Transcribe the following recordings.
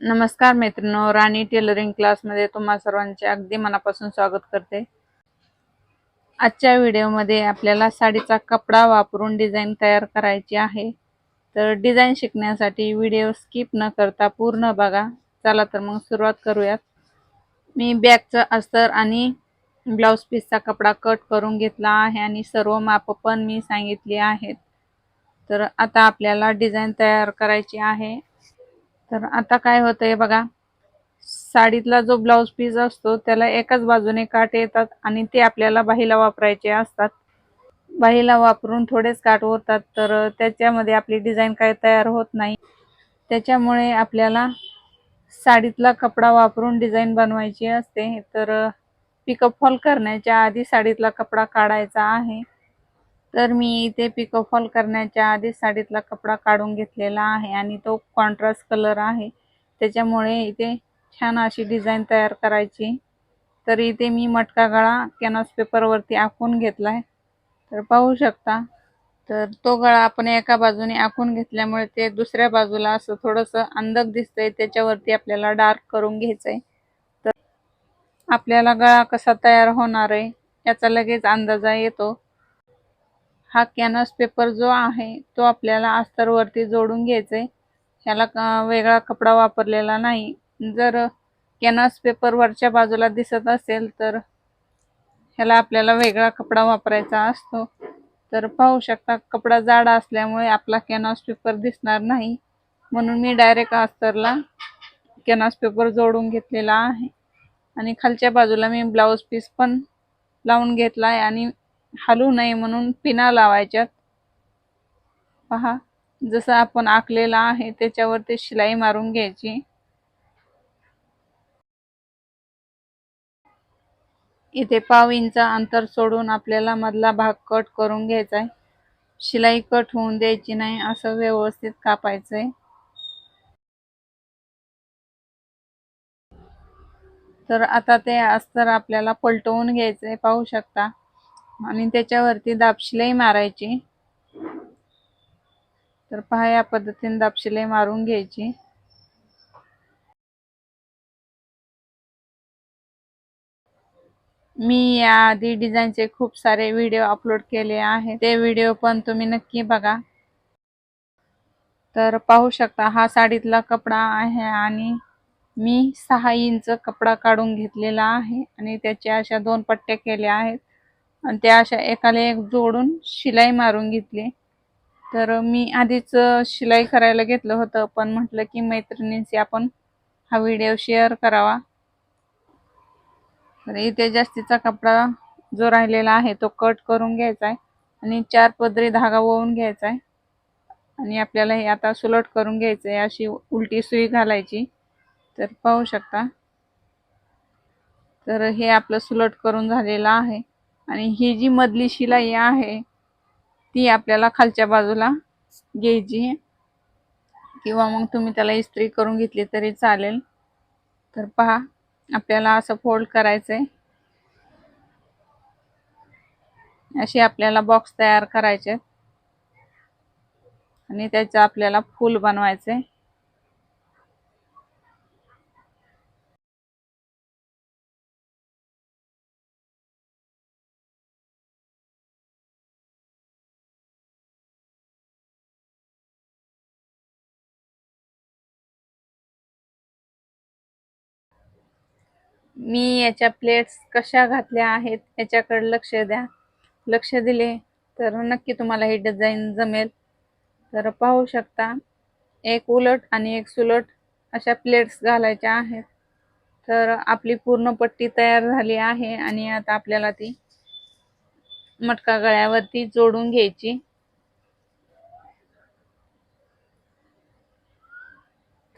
नमस्कार मैत्रिणो राणी टेलरिंग क्लासमध्ये तुम्हा सर्वांचे अगदी मनापासून स्वागत करते. आजच्या व्हिडिओमध्ये आपल्याला साडीचा कपडा वापरून डिझाईन तयार करायची आहे. तर डिझाईन शिकण्यासाठी व्हिडिओ स्किप न करता पूर्ण बघा. चला तर मग सुरुवात करूयात. मी बॅगचं अस्तर आणि ब्लाऊज पीसचा कपडा कट करून घेतला आहे आणि सर्व माप पण मी सांगितली आहेत. तर आता आपल्याला डिझाईन तयार करायची आहे. तर आता काय होतंय बघा. साडीतला जो ब्लाऊज पीस असतो त्याला एकाच बाजूने काट येतात आणि ते आपल्याला बाहीला वापरायचे असतात. बाहीला वापरून थोडेच काट होतात तर त्याच्यामध्ये आपली डिझाईन काय तयार होत नाही. त्याच्यामुळे आपल्याला साडीतला कपडा वापरून डिझाईन बनवायची असते. तर पिकअप फॉल करण्याच्या आधी साडीतला कपडा काढायचा आहे. तर मी इथे पिको फॉल करण्याच्या आधी साडीतला कपडा काढून घेतलेला आहे आणि तो कॉन्ट्रास्ट कलर आहे. त्याच्यामुळे इथे छान अशी डिझाईन तयार करायची. तर इथे मी मटका गळा कॅनव्हास पेपरवरती आखून घेतला आहे तर पाहू शकता. तर तो गळा आपण एका बाजूने आखून घेतल्यामुळे ते दुसऱ्या बाजूला असं थोडंसं अंधक दिसतंय. त्याच्यावरती आपल्याला डार्क करून घ्यायचं आहे तर आपल्याला गळा कसा तयार होणार आहे याचा लगेच अंदाजा येतो. हा कॅनव्हास पेपर जो आहे तो आपल्याला अस्तरवरती जोडून घ्यायचा आहे ह्याला वेगळा कपडा वापरलेला नाही. जर कॅनव्हास पेपर वरच्या बाजूला दिसत असेल तर ह्याला आपल्याला वेगळा कपडा वापरायचा असतो. तर पाहू शकता कपडा जाड असल्यामुळे आपला कॅनव्हास पेपर दिसणार नाही. म्हणून मी डायरेक्ट अस्तरला कॅनव्हास पेपर जोडून घेतलेला आहे. आणि खालच्या बाजूला मी ब्लाऊज पीस पण लावून घेतला आहे आणि हलू नये म्हणून पिना लावायच्यात. पहा जसं आपण आखलेला आहे त्याच्यावरती शिलाई मारून घ्यायची. इथे पाव इंचा अंतर सोडून आपल्याला मधला भाग कट करून घ्यायचा आहे. शिलाई कट होऊन द्यायची नाही असं व्यवस्थित कापायचंय. तर आता ते अस्तर आपल्याला पलटवून घ्यायचंय पाहू शकता. आणि त्याच्यावरती दाबशिलाई मारायची. तर पहा या पद्धतीने दाबशिलाई मारून घ्यायची. मी याआधी डिझाईनचे खूप सारे व्हिडिओ अपलोड केले आहे ते व्हिडिओ पण तुम्ही नक्की बघा. तर पाहू शकता हा साडीतला कपडा आहे आणि मी सहा इंच कपडा काढून घेतलेला आहे आणि त्याच्या अशा दोन पट्ट्या केल्या आहेत. आणि त्या अशा एकाला एक जोडून शिलाई मारून घेतली. तर मी आधीच शिलाई करायला घेतलं होतं पण म्हटलं की मैत्रिणींशी आपण हा व्हिडिओ शेअर करावा. तर इथे जास्तीचा कपडा जो राहिलेला आहे तो कट करून घ्यायचा आहे आणि चार पदरी धागा ओवून घ्यायचा आहे. आणि आपल्याला हे आता सुलट करून घ्यायचं आहे अशी उलटी सुई घालायची. तर पाहू शकता. तर हे आपलं सुलट करून झालेलं आहे. आणि ही जी मधली शिलाई आहे ती आपल्याला खालच्या बाजूला घ्यायची किंवा मग तुम्ही त्याला इस्त्री करून घेतली तरी चालेल. तर पहा आपल्याला असं फोल्ड करायचं आहे असे आपल्याला बॉक्स तयार करायचे आणि त्याचं आपल्याला फूल बनवायचं मी याच्या प्लेट्स कशा घातल्या आहेत याच्याकडे लक्ष द्या. लक्ष दिले तर नक्की तुम्हाला ही डिझाईन जमेल. तर पाहू शकता एक उलट आणि एक सुलट अशा प्लेट्स घालायच्या आहेत. तर आपली पूर्ण पट्टी तयार झाली आहे आणि आता आपल्याला ती मटका गळ्यावरती जोडून घ्यायची.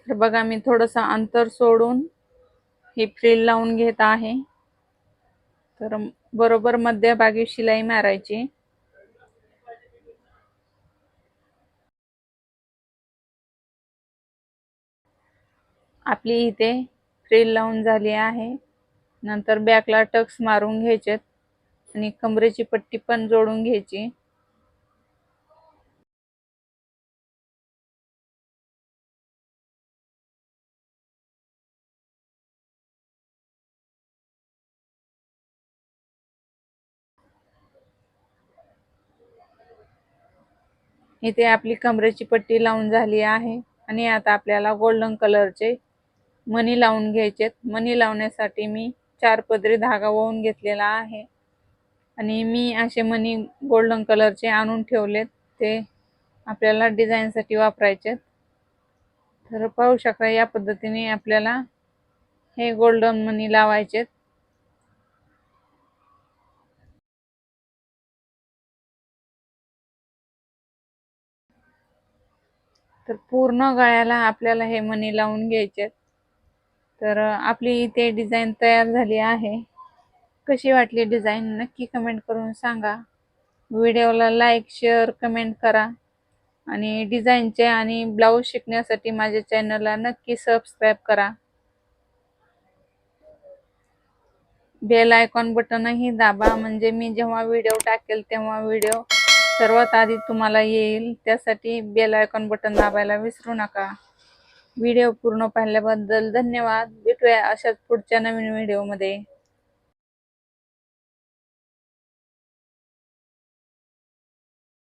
तर बघा मी थोडंसं अंतर सोडून ही फ्रिल लावून घेत आहे. तर बरोबर मध्यभागी शिलाई मारायची. आपली इथे फ्रिल लावून झाली आहे. नंतर बॅकला टक्स मारून घ्यायचेत आणि कमरेची पट्टी पण जोडून घ्यायची. इथे आपली कमरेची पट्टी लावून झाली आहे आणि आता आपल्याला गोल्डन कलरचे मणी लावून घ्यायचेत मणी लावण्यासाठी मी चार पदरी धागा वळून घेतलेला आहे. आणि मी असे मणी गोल्डन कलरचे आणून ठेवलेत. ते आपल्याला डिझाईनसाठी वापरायचे तर पाहू शकता या पद्धतीने आपल्याला हे गोल्डन मनी लावायचेत तर पूर्ण गळ्याला आपल्याला हे मणी लावून घ्यायचे तर आपली इथे डिझाईन तयार झाली आहे. कशी वाटली डिझाईन नक्की कमेंट करून सांगा. व्हिडिओला लाईक शेअर कमेंट करा. आणि डिझाईनचे आणि ब्लाऊज शिकण्यासाठी माझ्या चॅनलला नक्की सबस्क्राईब करा. बेल आयकॉन बटनही दाबा. म्हणजे मी जेव्हा व्हिडिओ टाकेल तेव्हा व्हिडिओ सर्वात आधी तुम्हाला येईल त्यासाठी बेल आयकॉन बटन दाबायला विसरू नका. व्हिडिओ पूर्ण पाहिल्याबद्दल धन्यवाद. भेटूया अशाच पुढच्या नवीन व्हिडिओमध्ये